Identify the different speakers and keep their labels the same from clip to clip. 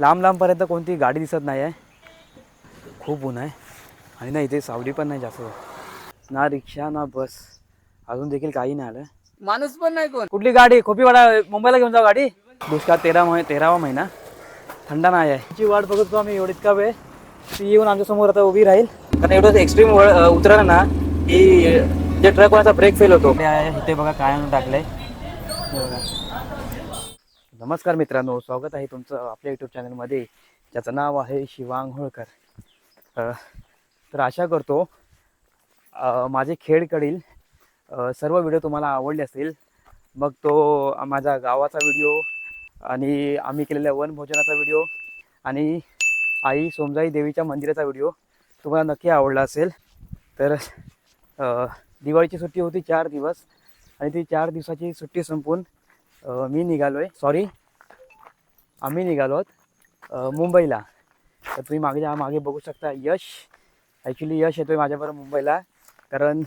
Speaker 1: लांब लांबपर्यंत कोणती गाडी दिसत नाही आहे खूप ऊन आहे. आणि ना इथे सावली पण नाही जास्त. ना रिक्षा ना बस. अजून देखील काही नाही आलं.
Speaker 2: माणूस पण नाही कोण?
Speaker 1: कुठली गाडी? खोपीवाडा मुंबईला घेऊन जाऊ गाडी? दुष्काळ तेरा महिने तेरावा महिना. थंडा नाही आहे. तिची वाट बघत आम्ही एवढी इतका वेळ. ती येऊन आमच्यासमोर आता उभी राहील. कारण एवढं एक्स्ट्रीम उतरलं ना की जे ट्रक कोणाचा ब्रेक फेल होतो. इथे बघा काय आणून टाकलंय. नमस्कार मित्रांनो स्वागत आहे तुमचं आपल्या यूट्यूब चॅनलमध्ये ज्याचं नाव आहे शिवांग होळकर. तर आशा करतो माझे खेळकडील सर्व व्हिडिओ तुम्हाला आवडले असतील मग तो माझ्या गावाचा व्हिडिओ आणि आम्ही केलेल्या वनभोजनाचा व्हिडिओ आणि आई सोमजाई देवीच्या मंदिराचा व्हिडिओ तुम्हाला नक्की आवडला असेल. तर दिवाळीची सुट्टी होती चार दिवस आणि ती चार दिवसाची सुट्टी संपून मी निघालो आहे सॉरी आम्ही निघालो आहोत मुंबईला. तर तुम्ही मागे मागे बघू शकता यश. ॲक्च्युली यश येतो आहे माझ्याबरोबर मुंबईला. कारण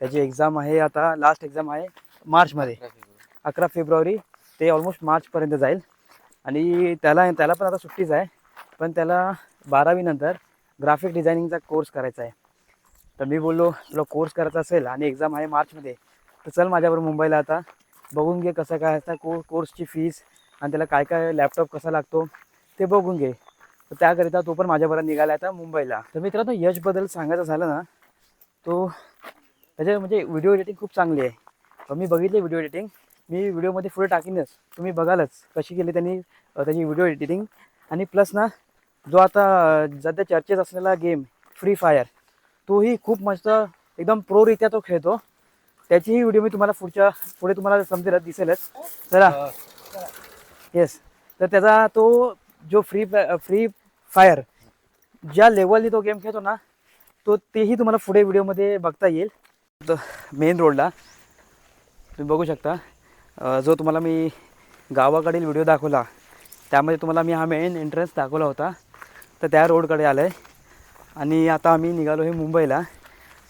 Speaker 1: त्याची एक्झाम आहे आता लास्ट एक्झाम आहे मार्चमध्ये. अकरा फेब्रुवारी. ते ऑलमोस्ट मार्चपर्यंत जाईल. आणि त्याला त्याला पण आता सुट्टीच आहे. पण त्याला बारावीनंतर ग्राफिक डिझायनिंगचा कोर्स करायचा आहे. तर मी बोललो तुला कोर्स करायचा असेल आणि एक्झाम आहे मार्चमध्ये तर चल माझ्याबरोबर मुंबईला आता. बघून घे कसं काय असतं को कोर्सची फीस आणि त्याला काय काय लॅपटॉप कसा लागतो ते बघून घे. तर त्याकरिता तो पण माझ्याबरोबर निघाला आता मुंबईला. तर मित्रांनो यशबद्दल सांगायचं झालं ना तो त्याच्या म्हणजे व्हिडिओ एडिटिंग खूप चांगली आहे. मी बघितली व्हिडिओ एडिटिंग मी व्हिडिओमध्ये पुढे टाकीनच. तुम्ही बघालच कशी केली त्यांनी त्याची व्हिडिओ एडिटिंग आणि प्लस ना जो आता सध्या चर्चेत असलेला गेम फ्री फायर तोही खूप मस्त एकदम प्रोरित्या तो खेळतो. त्याचीही व्हिडिओ मी तुम्हाला पुढच्या पुढे तुम्हाला समजेल दिसेलच. चला. येस तर त्याचा तो जो फ्री फ्री फायर ज्या लेवलनी तो गेम खेळतो ना तो तेही तुम्हाला पुढे व्हिडिओमध्ये बघता येईल. मेन रोडला तुम्ही बघू शकता. जो तुम्हाला मी गावाकडील व्हिडिओ दाखवला त्यामध्ये तुम्हाला मी हा मेन एंट्रन्स दाखवला होता. तर त्या रोडकडे आलं आहे आणि आता आम्ही निघालो आहे मुंबईला.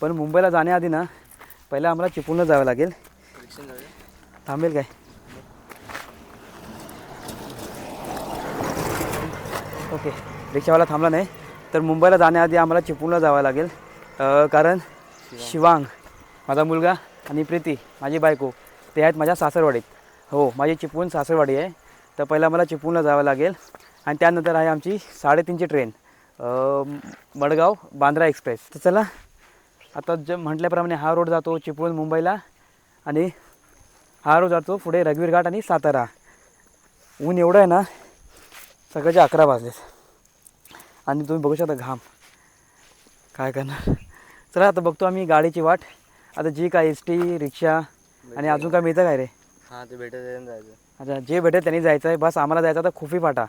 Speaker 1: पण मुंबईला जाण्याआधी ना पहिला आम्हाला चिपळूणला जावं लागेल. थांबेल काय? ओके रिक्षावाला थांबला नाही. तर मुंबईला जाण्याआधी आम्हाला चिपळूणला जावं लागेल. कारण शिवांग माझा मुलगा आणि प्रीती माझी बायको ते आहेत माझ्या सासरवाडीत. हो माझी चिपळूण सासरवाडी आहे. तर पहिला मला चिपळूणला जावं लागेल. आणि त्यानंतर आहे आमची साडेतीनची ट्रेन मडगाव बांद्रा एक्सप्रेस. तर चला आता जे म्हटल्याप्रमाणे हा रोड जातो चिपळूण मुंबईला आणि हा रोड जातो पुढे रघुवीर घाट आणि सातारा. ऊन एवढं आहे ना सकाळचे अकरा वाजलेत आणि तुम्ही बघू शकता घाम. काय करणार? चला आता बघतो आम्ही गाडीची वाट. आता जी काय एस टी रिक्षा आणि अजून काय मिळतं काय रे?
Speaker 2: हा ते भेटत जायचं.
Speaker 1: अच्छा जे भेटेल त्यांनी जायचं आहे. बस आम्हाला जायचं आता खुफी फाटा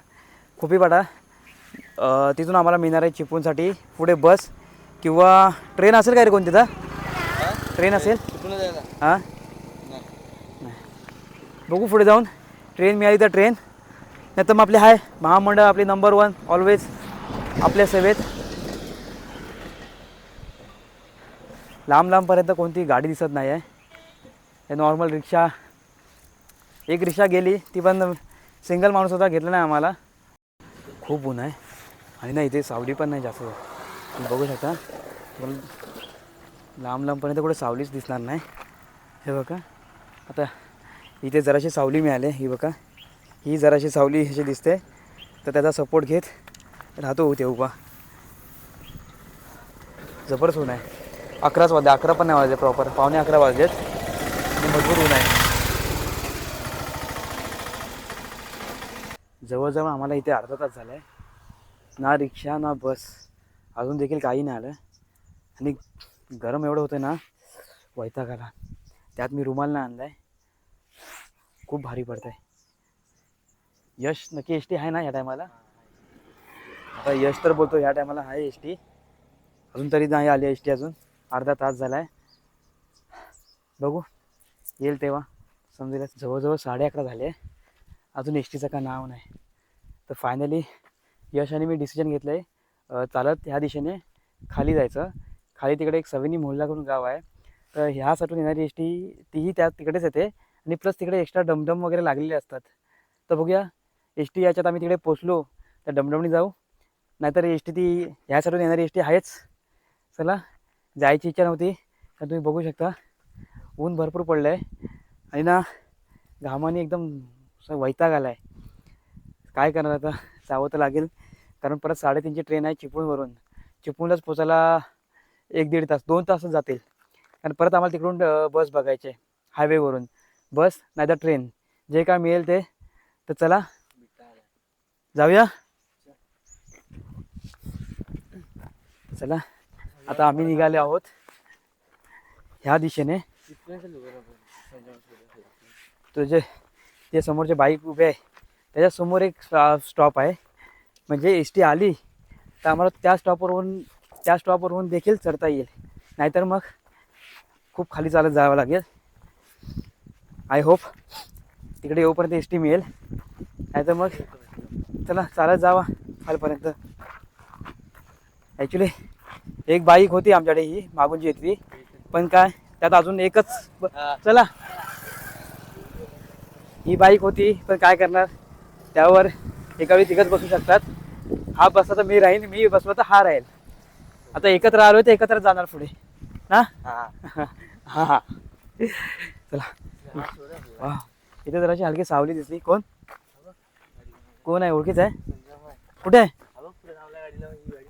Speaker 1: खुफी फाटा तिथून आम्हाला मिळणार आहे चिपळूणसाठी. पुढे बस किंवा ट्रेन असेल काय रे कोणती तर? ट्रेन असेल? हां? बघू पुढे जाऊन. ट्रेन मिळाली तर ट्रेन. नाही तर मग आपली हाय. महामंडळ आपली नंबर वन ऑलवेज आपल्या सेवेत. लांब लांबपर्यंत कोणती गाडी दिसत नाही आहे नॉर्मल रिक्षा. एक रिक्षा गेली ती पण सिंगल माणूस होता घेतला नाही आम्हाला. खूप ऊन आहे. आणि ना इथे सावली पण नाही जास्त. बघू शकता. पण लांब लांबपर्यंत कुठे सावलीच दिसणार नाही. हे बघा. आता इथे जराशी सावली मिळाली. ही बघा. ही जराशी सावली अशी दिसते. तर त्याचा सपोर्ट घेत राहतो ते उभा. जबरदस्त ऊन आहे. अकराच वाजले. अकरा पण नाही वाजले प्रॉपर पावणे अकरा वाजलेत. आणि मजबूर ऊन आहे. जवळजवळ आम्हाला इथे अर्धा तास झाला आहे ना रिक्षा ना बस. अजून देखील काही नाही आलं. आणि गरम एवढं होतं ना वैतागाला. त्यात मी रुमाल नाही आणला आहे खूप भारी पडत आहे यश नक्की एस टी आहे ना या टायमाला? आता यश तर बोलतो ह्या टायमाला आहे एस टी. अजून तरी नाही आली एस टी अजून. अर्धा तास झाला आहे बघू. येईल तेव्हा. समजेल. जवळजवळ साडे अकरा झाले. अजून एस टीचं का नाव नाही. तर फायनली यश आणि मी डिसिजन घेतलं आहे चालत ह्या दिशेने खाली जायचं. खाली तिकडे एक सविनी मोहल्ला करून गाव आहे. तर ह्यासाठी येणारी एस टी तीही त्या तिकडेच येते आणि प्लस तिकडे एक्स्ट्रा डमडम वगैरे लागलेले असतात. तर बघूया एस टी याच्यात आम्ही तिकडे पोचलो तर डमडमनी जाऊ. नाहीतर एस टी ती ह्या साईडून येणारी एस टी आहेच. चला जायची इच्छा नव्हती तर तुम्ही बघू शकता. ऊन भरपूर पडलं आहे आणि ना घामाने एकदम असं वैताग आला आहे काय करणार आता? जावं तर लागेल. कारण परत साडेतीनची ट्रेन आहे चिपळूणवरून. चिपळूणलाच पोचायला एक दीड तास दोन तासच जातील. कारण परत आम्हाला तिकडून बस बघायचे हायवेवरून बस नाहीतर ट्रेन जे काय मिळेल ते. तर चला. जाऊया. चला. आता आम्ही निघाले आहोत. ह्या दिशेने. तुझे ते समोरचे बाईक उभे आहे त्याच्यासमोर एक स्टॉप आहे. म्हणजे एस टी आली तर आम्हाला त्या स्टॉपवरून त्या स्टॉपवरून देखील चढता येईल. नाहीतर मग खूप खाली चालत जावं लागेल. आय होप तिकडे येऊपर्यंत एस टी मिळेल. नाहीतर मग चला चालत जावा खालपर्यंत. ॲक्च्युली एक बाईक होती आमच्याकडे ही मागून जी येतली पण काय त्यात अजून एकच चला. ही बाईक होती पण काय करणार? त्यावर एका वेळी तिघच बसू शकतात. हा बसला तर मी राहीन मी बसलो तर हा राहील. आता एकत्र आलो तर एकत्र जाणार पुढे. ना? हा. हा चला. इथे जराशी हलकी सावली दिसली. कोण? कोण आहे? ओळखीच आहे? कुठे आहे?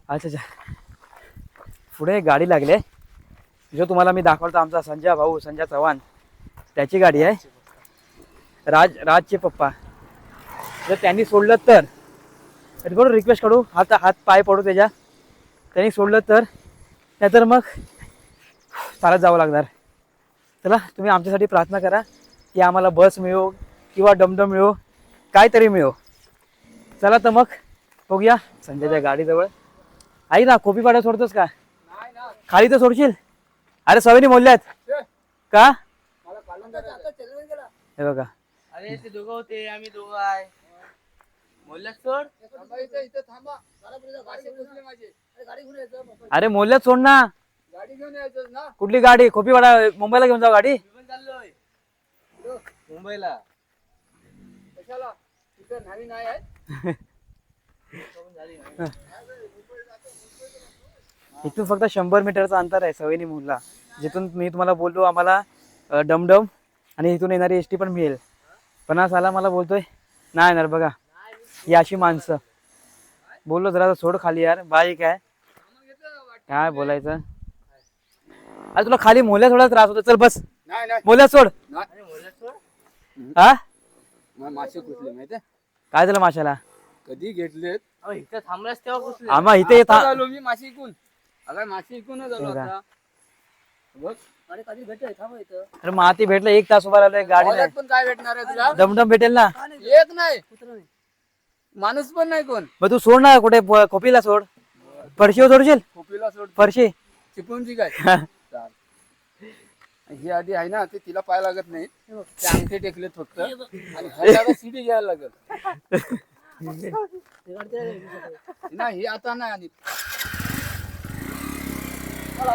Speaker 1: अच्छा अच्छा. पुढे गाडी लागली आहे. जो तुम्हाला मी दाखवतो आमचा संजय भाऊ संजय चव्हाण. त्याची गाडी आहे. राज राजचे पप्पा. जर त्यांनी सोडलं तर? तर रिक्वेस्ट करू. हात हात पाय पडू त्याच्या. त्यांनी सोडलं तर नाहीतर मग चालत जावं लागणार. चला तुम्ही आमच्यासाठी प्रार्थना करा की आम्हाला बस मिळो किंवा डमडम मिळो काहीतरी मिळो. चला तर मग बघूया संजयच्या गाडीजवळ. आई ना खोपीपाड्या सोडतोस का? खाली तर सोडशील. अरे सवयनी मोडल्यात का? हे बघा.
Speaker 2: अरे ते दोघं होते आम्ही दोघं आहे. सोड.
Speaker 1: अरे मोडल्यात सोड ना.
Speaker 2: गाडी घेऊन यायचं ना
Speaker 1: कुठली गाडी? खोपीवाडा मुंबईला घेऊन जाऊ गाडी?
Speaker 2: मी पण चाललोय. मुंबईला. कशाला तिथं न्हावी नाही आहे
Speaker 1: इथून फक्त शंभर मीटरचं अंतर आहे सवयनी मुलला जिथून मी तुम्हाला बोललो आम्हाला अ, डमडम आणि इथून येणारी एस टी पण मिळेल. पण आज आला मला बोलतोय. नाही येणार बघा. ही अशी माणसं. बोललो जरा सोड खाली यार बाईक आहे. काय बोलायचं? अरे तुला खाली मोल्या थोडा त्रास होतो चल बस.
Speaker 2: नाही नाही.
Speaker 1: मोल्या सोड. हा?
Speaker 2: मासे कुठले माहिती
Speaker 1: काय झालं माशाला?
Speaker 2: कधी घेतलेत? इथं थांबलास तेव्हा कुठले?
Speaker 1: आम्हा इथे था-
Speaker 2: झालो मी मासे इकून. अगं मासे इकूनच आलो
Speaker 1: हो का?
Speaker 2: आता. बघ. अरे कधी भेटेल थांब इथं.
Speaker 1: अरे माती भेटलं एक तास उभा राहिलोय गाडी
Speaker 2: पण काय भेटणार आहे तुला?
Speaker 1: डमडम भेटेल ना?
Speaker 2: एक नाही? माणूस पण नाही कोण.
Speaker 1: मग तू सोड ना कुठे प- खोपीला सोड. फरशीवर सोडशील?
Speaker 2: खोपीला सोड.
Speaker 1: फरशी.
Speaker 2: चिपळूणची काय? चाल. ही आधी आहे ना ते तिला पाय लागत नाही. ते अंगठे टेकलेत फक्त. आणि ह्याला सीडी घ्यायला लागल नाही ही आता नाही आणि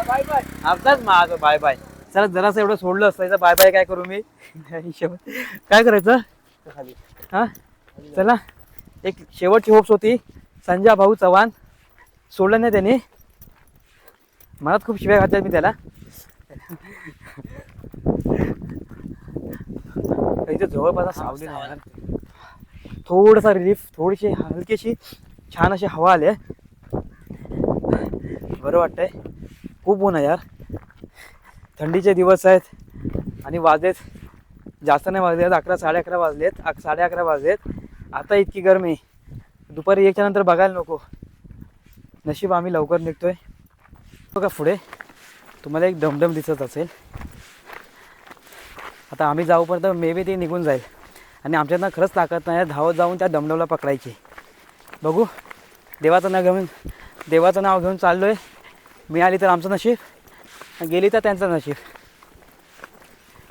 Speaker 2: बाय बाय
Speaker 1: आताच माझं बाय बाय चला जरासं एवढं सोडलं असतं बाय बाय काय करू मी? हिशोब काय करायचं? हा? चला. एक शेवटची होप्स होती. संजय भाऊ चव्हाण सोडलं नाही त्यांनी. मनात खूप शिव्या घातल्यात मी त्याला. इथे जवळपास सावली नाही थोडासा रिलीफ थोडीशी हलकीशी छान अशी हवा आली आहे. बरं वाटतंय. खूप ऊन आहे यार. थंडीचे दिवस आहेत आणि वाजलेत जास्त नाही वाजले आहेत अकरा साडे अकरा वाजलेत अक साडे अकरा वाजलेत. आता इतकी गरमी दुपारी एकच्या नंतर बघायला नको. नशीब आम्ही लवकर निघतोय. बघा पुढे. तुम्हाला एक डमडम दिसत असेल. आता आम्ही जाऊपर्यंत मे बी ती निघून जाईल. आणि आमच्यातनं खरंच ताकद नाही धावत जाऊन त्या डमडमला पकडायची. बघू. देवाचं नाव घेऊन देवाचं नाव घेऊन चाललो आहे मिळाली तर आमचं नशीब गेली तर त्यांचं नशीब.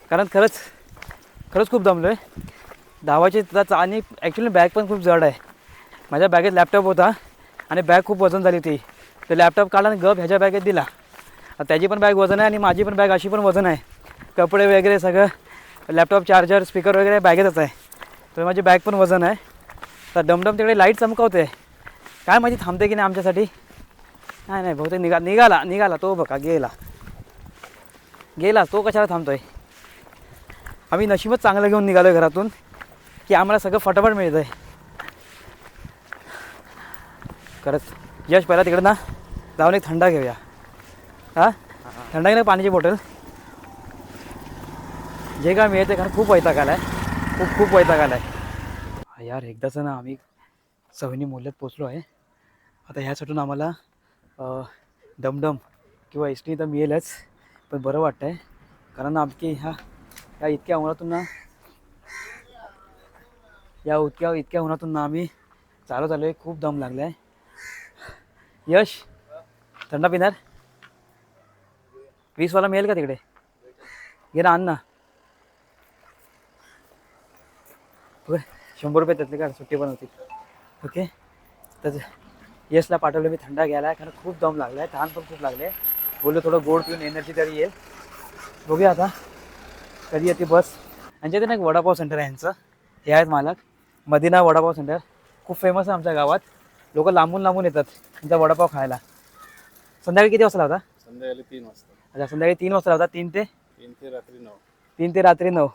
Speaker 1: कारण खरंच खरंच खूप दमलो आहे धावायची त्याचा आणि ॲक्च्युली बॅग पण खूप जड आहे. माझ्या बॅगेत लॅपटॉप होता आणि बॅग खूप वजन झाली होती. तर लॅपटॉप काढला आणि गप ह्याच्या बॅगेत दिला. त्याची पण बॅग वजन आहे आणि माझी पण बॅग अशी पण वजन आहे. कपडे वगैरे सगळं लॅपटॉप चार्जर स्पीकर वगैरे बॅगेतच आहे. तर माझी बॅग पण वजन आहे. तर डमडम तिकडे लाइट चमकवते. काय माहिती थांबते की नाही आमच्यासाठी? नाही नाही बहुतेक निघा निघाला निघाला तो बघा गेला. गेला तो कशाला थांबतोय? आम्ही नशीबच चांगलं घेऊन निघालो घरातून. की आम्हाला सगळं फटाफट मिळतं आहे खरंच. यश पहिला तिकडं ना जाऊन एक थंडा घेऊया. हां? थंडा घेणं पाण्याची बॉटल. जे काय मिळते कारण खूप वैताग आला आहे खूप खूप वैताग आला आहे यार एकदाच ना आम्ही सवनी मूल्यात पोचलो आहे. आता ह्यासाठून आम्हाला अ, डमडम किंवा एस टी तर मिळेलच पण बरं वाटतं आहे कारण आमकी ह्या या इतक्या उन्हातून ना या उतक्या इतक्या उन्हातून ना आम्ही चालत आलो आहे खूप दम लागला आहे यश थंडा पिणार? वीसवाला मिळेल का तिकडे? घे ना आण ना. शंभर रुपये त्यातले का सुट्टी पण होती. ओके? तर यशला पाठवलं मी थंडा घ्यायला आहे कारण खूप दम लागला आहे तहान पण खूप लागले. बोललो थोडं गोड पिऊन एनर्जी तरी येईल. बघूया आता. कधी येते बस. यांच्या ते ना एक वडापाव सेंटर आहे यांचं. हे आहेत मालक. मदिना वडापाव सेंटर खूप फेमस आहे आमच्या गावात. लोक लांबून लांबून येतात त्यांचा वडापाव खायला. संध्याकाळी किती वाजता लावता?
Speaker 2: संध्याकाळी तीन वाजता.
Speaker 1: अच्छा संध्याकाळी तीन वाजता लावता? तीन ते?
Speaker 2: तीन ते रात्री नऊ.
Speaker 1: तीन ते रात्री नऊ.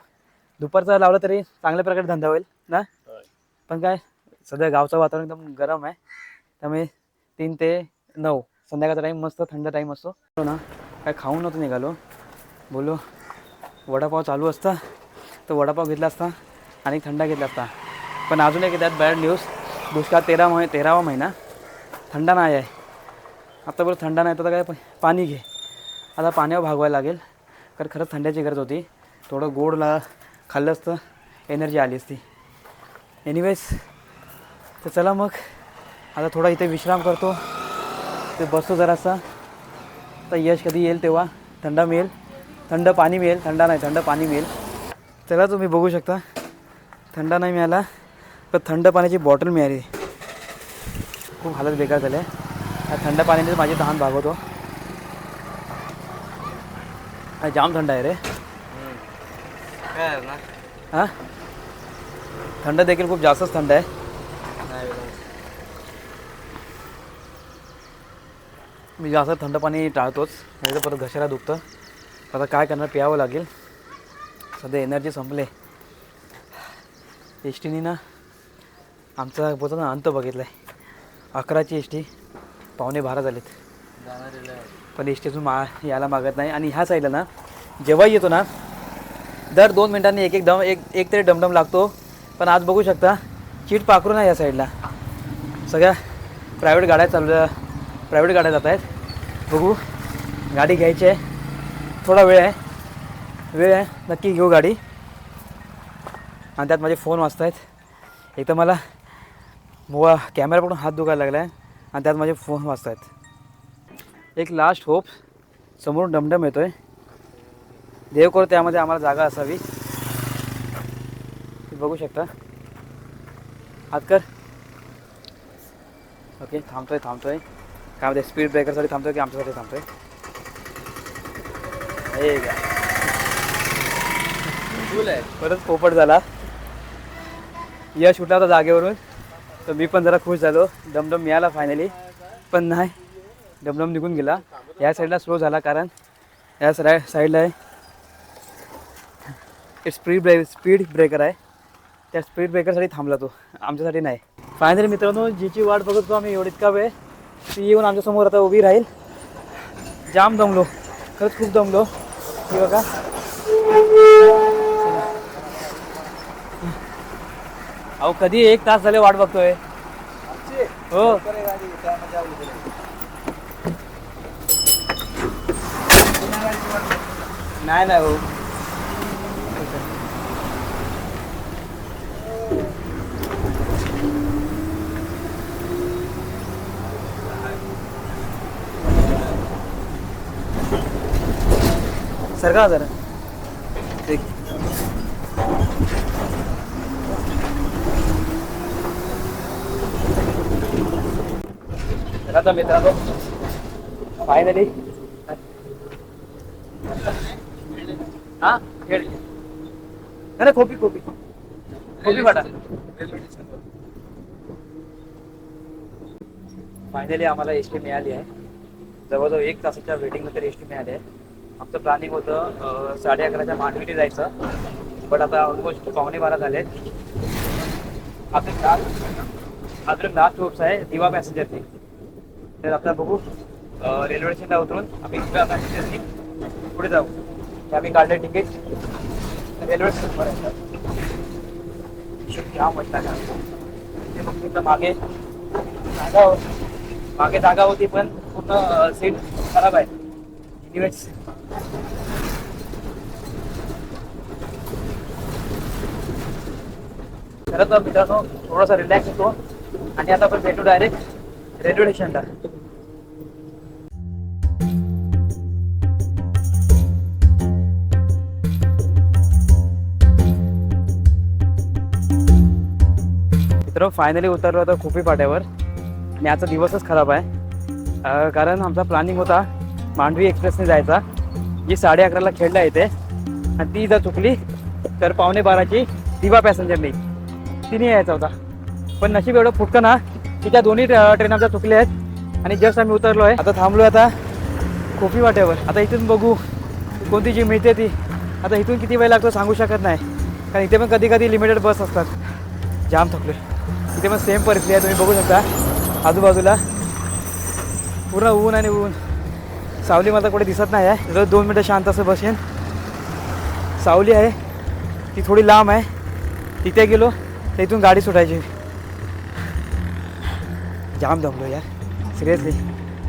Speaker 1: दुपारचं लावलं तरी चांगल्या प्रकारे धंदा होईल ना? पण काय सध्या गावचं वातावरण एकदम गरम आहे. त्यामुळे तीन ते नऊ. संध्याकाळचा टाईम मस्त थंड टाईम असतो. हो ना काय खाऊन नव्हतं निघालो. बोलो वडापाव चालू असता. तर वडापाव घेतला असता आणि थंडा घेतला असता. पण अजून एक त्यात बॅड न्यूज दुष्काळ तेरा महि तेरावा महिना. थंडा नाही आहे. आता बरं थंडा नाही तर काय पाणी घे. आता पाण्यावर भागवायला लागेल. कारण खरंच थंड्याची गरज होती. थोडं गोडला खाल्लं असतं. एनर्जी आली असती. एनिवेज तर चला मग. आता थोडा इथे विश्राम करतो. ते बसतो जरासा. तर यश कधी येईल तेव्हा? थंडा मिळेल. थंड पाणी मिळेल. थंडा नाही थंड पाणी मिळेल. चला तुम्ही बघू शकता. थंडा नाही मिळाला. पण थंड पाण्याची बॉटल मिळाली. खूप हालत बेकार झाले. या थंड पाण्याने माझी तहान भागवतो. हा, जाम थंड आहे रे. हां? थंड देखील खूप जास्तच थंड आहे. मी जास्त थंड पाणी टाळतोच. नाही तर परत घशाला दुखतं. आता काय करणार? प्यावं लागेल. सध्या एनर्जी संपले. एस टीनी ना आमचा बोलताना अंत बघितला आहे अकराची एस टी पावणे बारा झालेत. पण एस टीतून मा यायला मागत नाही. आणि ह्या साईडला ना जेव्हा येतो ना दर दोन मिनिटांनी एक एक दम एक एक तरी डमडम लागतो. पण आज बघू शकता चीट पाखरून नाही या साईडला सगळ्या प्रायव्हेट गाड्या चालू प्रायव्हेट गाड्या जात आहेत. बघू गाडी घ्यायची आहे. थोडा वेळ आहे. वेळ आहे. नक्की घेऊ गाडी. आणि त्यात माझे फोन वाचत आहेत एक तर मला मोबा कॅमेरा पकडून हात दुखायला लागला आहे आणि त्यात माझे फोन वाचत आहेत एक लास्ट होप समोरून डमडम येतो आहे देव करो त्यामध्ये आम्हाला जागा असावी. तुम्ही बघू शकता. हात कर. ओके थांबतोय थांबतोय. काय म्हणते स्पीड ब्रेकरसाठी थांबतोय की आमच्यासाठी थांबतोय? हे
Speaker 2: फुल आहे.
Speaker 1: परत पोपट झाला. यश उठला होता जागेवरून. तर मी पण जरा खुश झालो. डमडम मिळाला फायनली पण नाही डमडम निघून गेला. या साईडला स्लो झाला कारण या साय साईडला आहे स्पीड ब्रेक स्पीड ब्रेकर आहे. त्या स्पीड ब्रेकरसाठी थांबला तो. आमच्यासाठी नाही. फायनली मित्रांनो जीची वाट बघत होतो आम्ही एवढी इतका वेळ. ती येऊन आमच्यासमोर आता उभी राहील. जाम दमलो. खरंच खूप दमलो. की बघा. अहो कधी एक तास झाले वाट बघतोय. हो. नाही नाही भाऊ सरका जरा. आता मित्रांनो. फायनली हा? खेळ. नाही खोपी खोपी. खोपी फाटा. फायनली आम्हाला एस टी मिळाली आहे. जवळजवळ एक तासाच्या वेटिंगनंतर एस टी मिळाली आहे. आमचं प्लॅनिंग होतं साडे अकराच्या मांडवीने जायचं. बट आता ऑलमोस्ट पावणे बारा झाले. अजून लास्ट अजून लास्ट होप्स आहे दिवा पॅसेंजरची तर आता बघू रेल्वे स्टेशनला उतरून आम्ही पॅसेंजरनी पुढे जाऊ. ते आम्ही काढले तिकीट रेल्वे स्टेशनपर्यंत. ते मग तिथं मागे जागा होती. मागे जागा होती पण पूर्ण सीट खराब आहे. Anyways, खरं तर मित्रांनो थोडासा रिलॅक्स होतो. आणि आता आपण भेटू डायरेक्ट रेल्वे स्टेशनला. मित्र फायनली उतरलो होतो खुपी पाट्यावर. आणि आजचा दिवसच खराब आहे. कारण आमचा प्लॅनिंग होता मांडवी एक्सप्रेसने जायचा. जी साडे अकराला खेळला येते आणि ती जर चुकली तर पावणे बाराची दिवा पॅसेंजरनी तिने यायचा होता. पण नशीब एवढं फुटकं ना की त्या दोन्ही ट्रेन आमच्या चुकल्या आहेत. आणि जस्ट आम्ही उतरलो आहे आता थांबलो आता खोपी वाट्यावर. आता इथून बघू कोणती जी मिळते ती. आता इथून किती वेळ लागतो सांगू शकत नाही. कारण इथे पण कधी कधी लिमिटेड बस असतात. जाम थकले इथे पण सेम परिस्थिती आहे. तुम्ही बघू शकता. आजूबाजूला पूर्ण ऊन आणि ऊन. सावली मला कुठे दिसत नाही आहे. जर दोन मिनटं शांत असं बसेन. सावली आहे. ती थोडी लांब आहे. तिथे गेलो तर इथून गाडी सुटायची. जाम दमलो यार. सिरियसली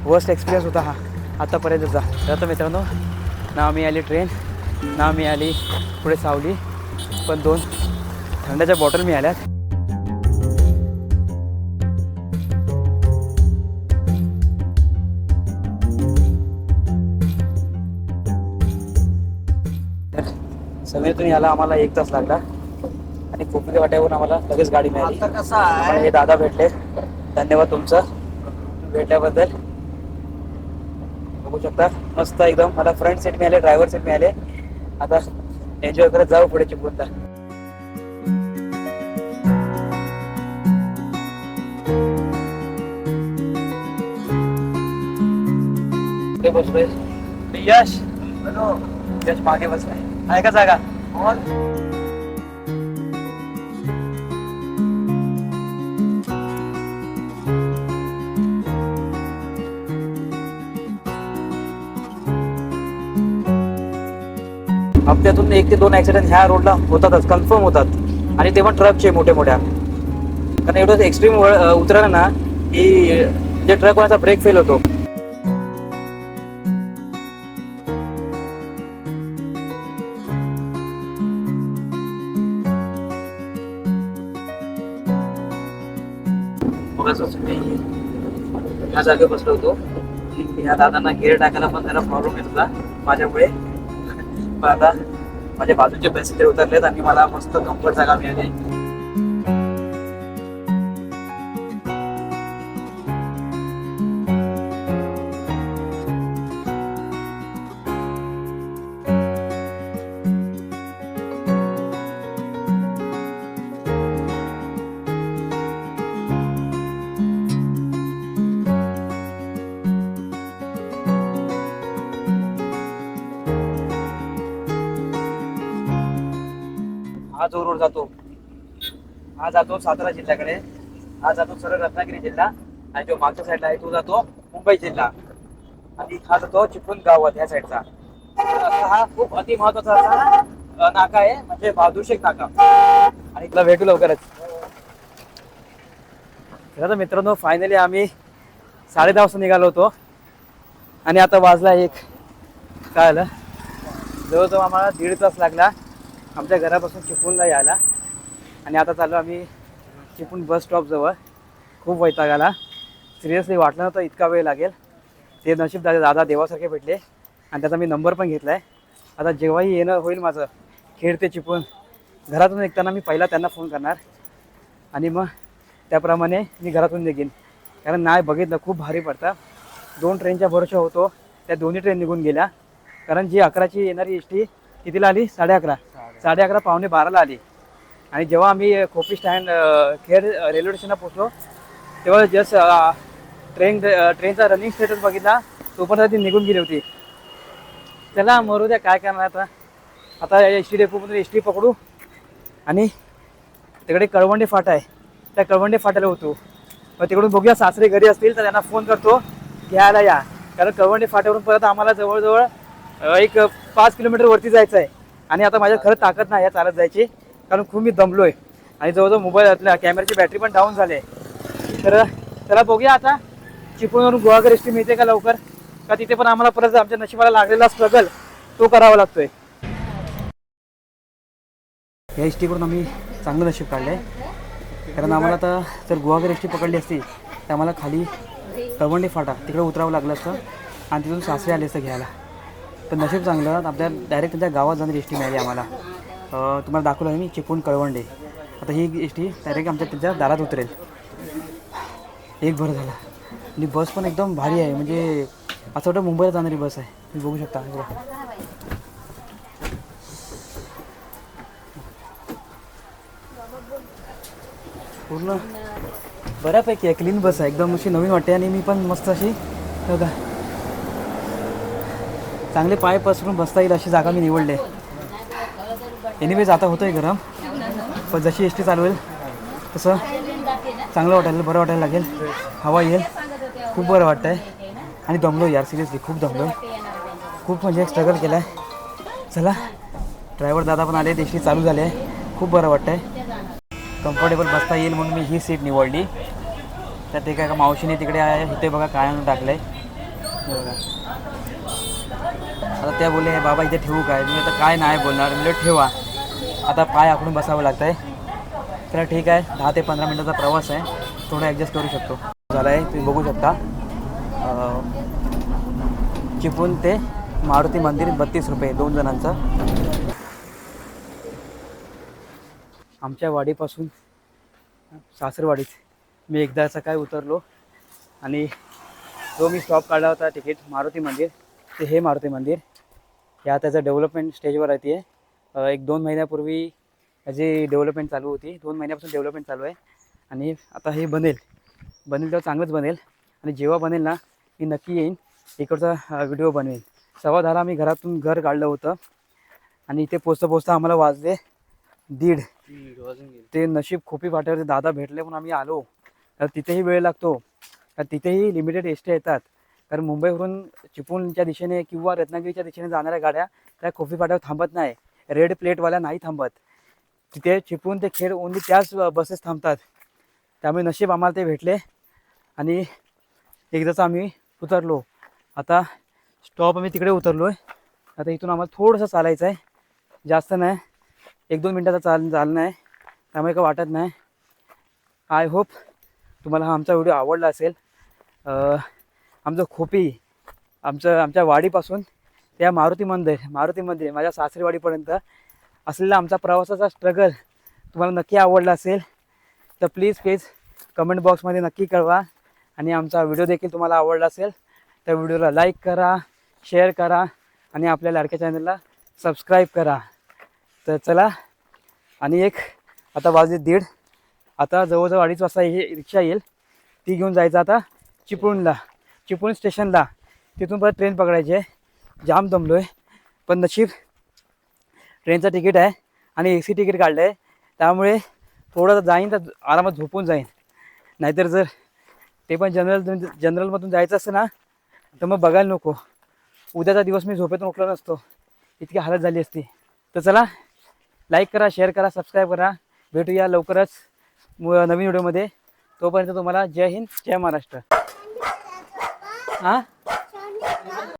Speaker 1: वर्स्ट एक्सपिरियन्स होता हा. आतापर्यंतचा. तर आता मित्रांनो ना मी आली ट्रेन ना मी आली पुढे सावली पण दोन थंडाच्या बॉटल मिळाल्यात. तर सगळ्यातून याला आम्हाला एक तास लागला. आणि कोपरी वाट्यावरून आम्हाला लगेच गाडी मिळाली. हे दादा भेटले. धन्यवाद तुमचं. भेटल्याबद्दल. बघू शकता. मस्त एकदम. मला फ्रंट सीट मिळाले ड्रायव्हर सीट मिळाले. आता एन्जॉय करत जाऊ पुढे चिपळूणला. बसलोय. यश! यश मागे बसलाय. आहे का जागा? हप्त्यातून एक ते दोन ऍक्सिडेंट ह्या रोडला होतातच कन्फर्म होतात. आणि ते पण ट्रकचे मोठे मोठ्या. कारण एवढं एक्स्ट्रीम उतरलं ना की जे ट्रक कोणाचा ब्रेक फेल होतो. या जागे बसलो होतो. या दादांना गेअर टाकायला पण त्याला प्रॉब्लेम येत होता माझ्यामुळे. पण आता माझ्या बाजूचे पॅसेंजर उतरलेत आणि मला मस्त कम्फर्ट जागा मिळाली. हा जातो सातारा जिल्ह्याकडे. हा जातो सरळ रत्नागिरी जिल्हा आणि जो मागच्या साईडला आहे तो जातो मुंबई जिल्हा. आणि हा जातो चिपळूण गावात ह्या साईडचा हा खूप अति महत्त्वाचा असा नाका आहे म्हणजे बहादूर नाका. आणि तुला भेटू लवकरच. तर मित्रांनो फायनली आम्ही साडे दहा वाजता निघालो होतो. आणि आता वाजला एक. काय आलं जवळजवळ आम्हाला दीड तास लागला. आमच्या घरापासून चिपळूणला यायला. आणि आता चाललो आम्ही चिपळूण बस स्टॉपजवळ खूप वैताग आला सिरियसली वाटलं नव्हतं इतका वेळ लागेल. ते नशीब दादा दादा देवासारखे भेटले. आणि त्याचा मी नंबर पण घेतला आहे आता जेव्हाही येणं होईल माझं खेळ ते चिपळूण. घरातून निघताना मी पहिला त्यांना फोन करणार. आणि मग त्याप्रमाणे मी घरातून निघेन. कारण नाही बघितलं खूप भारी पडतं. दोन ट्रेनच्या भरोशा होतो. त्या दोन्ही ट्रेन निघून गेल्या. कारण जी अकराची येणारी एस टी कितीला आली? साडे अकरा. साडे अकरा पावणे बाराला आली. आणि जेव्हा आम्ही खोपी स्टँड खेड रेल्वे स्टेशनला पोहोचलो तेव्हा जस्ट ट्रेन ट्रेनचा रनिंग स्टेटस बघितला तो पण ती निघून गेली होती. त्याला मरू द्या काय करणार आता? आता एस टी डेपोमधून एस टी पकडू आणि तिकडे कळवंडे फाटा आहे. त्या कळवंडे फाट्याला होतो मग तिकडून बघूया सासरे घरी असतील तर त्यांना फोन करतो घ्यायला या. कारण कळवंडे फाट्यावरून परत आम्हाला जवळजवळ एक पाच किलोमीटर वरती जायचं आहे आणि आता माझ्या खरं ताकद नाही आहे चालत जायची. कारण खूप मी दमलो आहे आणि जवळजवळ मोबाईल कॅमेऱ्याची बॅटरी पण डाऊन झाली आहे. तर चला बघूया आता. चिपळूणवरून गोवागर एस टी मिळते का लवकर? का तिथे पण आम्हाला परत आमच्या नशिबाला लागलेला स्ट्रगल तो करावा लागतोय. या एस टीकडून आम्ही चांगलं नशीब काढलं आहे कारण आम्हाला आता जर गुहागर एस टी पकडली असती तर आम्हाला खाली तवंडी फाटा तिकडे उतरावं लागलं असतं आणि तिथून सासरे आले असतं घ्यायला. पण नशीब चांगलं आपल्या डायरेक्ट त्यांच्या गावात जाणारी एस टी मिळाली आम्हाला. तुम्हाला दाखवलं आहे मी चिपळूण कळवंडे. आता ही एस टी डायरेक्ट आमच्या त्यांच्या दारात उतरेल. एक बरं झाला. आणि बस पण एकदम भारी आहे. म्हणजे असं वाटतं मुंबईला जाणारी बस आहे. तुम्ही बघू शकता. बघा. पूर्ण बऱ्यापैकी आहे. क्लीन बस आहे. एकदम अशी नवीन वाटते. आणि मी पण मस्त अशी बघा. चांगले पाय पसरून बसता येईल अशी जागा मी निवडली आहे. एनिवेज आता होतं आहे गरम. पण जशी एस टी चालू होईल तसं चांगलं वाटायला बरं वाटायला लागेल. हवा येईल. खूप बरं वाटतं आहे आणि दमलो यार सिरियसली खूप दमलो खूप म्हणजे स्ट्रगल केला आहे चला ड्रायव्हर दादा पण आले एस टी चालू झाले. आहे खूप बरं वाटतं आहे कम्फर्टेबल बसता येईल म्हणून मी ही सीट निवडली. तर ते काय का मावशीने तिकडे आहे इथे बघा काय आणून टाकलं आहे बघा. आता त्या बोलले बाबा इथे ठेवू काय? मी आता काय नाही बोलणार. म्हणजे ठेवा. आता पाय आखडून बसावं लागतं आहे तर ठीक आहे. दहा ते पंधरा मिनटाचा प्रवास आहे. थोडं ॲडजस्ट करू शकतो. झाला आहे तुम्ही बघू शकता. चिपून चिपळूण ते मारुती मंदिर बत्तीस रुपये दोन जणांचं. आमच्या वाडीपासून सासरवाडीत मी एकदा सकाळी उतरलो आणि जो मी स्टॉप काढला होता तिकीट मारुती मंदिर ते हे मारुती मंदिर. ह्या त्याचं डेव्हलपमेंट स्टेजवर आहे एक दोन महिन्यापूर्वी याची डेव्हलपमेंट चालू होती दोन महिन्यापासून डेव्हलपमेंट चालू आहे. आणि आता हे बनेल. बनेल तेव्हा चांगलंच बनेल. आणि जेव्हा बनेल ना मी नक्की येईन. इकडचा व्हिडिओ बनवेन. सव्वा दहाला आम्ही घरातून घर काढलं होतं. आणि इथे पोचता पोचता आम्हाला वाजले दीड. ते नशीब खोपी फाट्यावरती दादा भेटले म्हणून आम्ही आलो. तर तिथेही वेळ लागतो. तर तिथेही लिमिटेड एस येतात. कारण मुंबईवरून चिपळूणच्या दिशेने किंवा रत्नागिरीच्या दिशेने जाणाऱ्या गाड्या त्या खोपी फाट्यावर थांबत नाही. रेड प्लेटवाल्या नाही थांबत. तिथे चिपून ते खेड ओनली त्याच बसेस थांबतात. त्यामुळे नशीब आम्हाला ते भेटले. आणि एकदाच आम्ही उतरलो. आता स्टॉप आम्ही तिकडे उतरलो आहे आता इथून आम्हाला थोडंसं चालायचं आहे जास्त नाही. एक दोन मिनटाचा चाल चालणं आहे त्यामुळे काही वाटत नाही. आय होप तुम्हाला हा आमचा व्हिडिओ आवडला असेल. आमचं खोपी आमचं आमच्या वाडीपासून त्या मारुती मंदिर मारुती मंदिर माझ्या सासरीवाडीपर्यंत असलेला आमचा प्रवासाचा स्ट्रगल तुम्हाला नक्की आवडला असेल तर प्लीज प्लीज कमेंट बॉक्समध्ये नक्की कळवा आणि आमचा व्हिडिओ देखील तुम्हाला आवडला असेल तर व्हिडिओला लाईक करा शेअर करा आणि आपल्या लाडक्या चॅनलला सबस्क्राईब करा. तर चला आणि एक आता वाजले दीड आता जवळजवळ अडीच वाजता ही रिक्षा येईल ती घेऊन जायचं आता चिपळूणला चिपळूण स्टेशनला तिथून परत ट्रेन पकडायची आहे. जाम दमलो आहे पण नशीब ट्रेनचं तिकीट आहे आणि ए सी तिकीट काढलं आहे त्यामुळे थोडं जाईन तर आरामात झोपून जाईन. नाहीतर जर ते पण जनरल जनरलमधून जायचं असतं ना तर मग बघायला नको. उद्याचा दिवस मी झोपेतून उठलो नसतो. इतकी हालत झाली असती. तर चला लाईक करा शेअर करा सबस्क्राईब करा. भेटूया लवकरच नवीन व्हिडिओमध्ये तोपर्यंत तुम्हाला जय हिंद जय महाराष्ट्र. हां?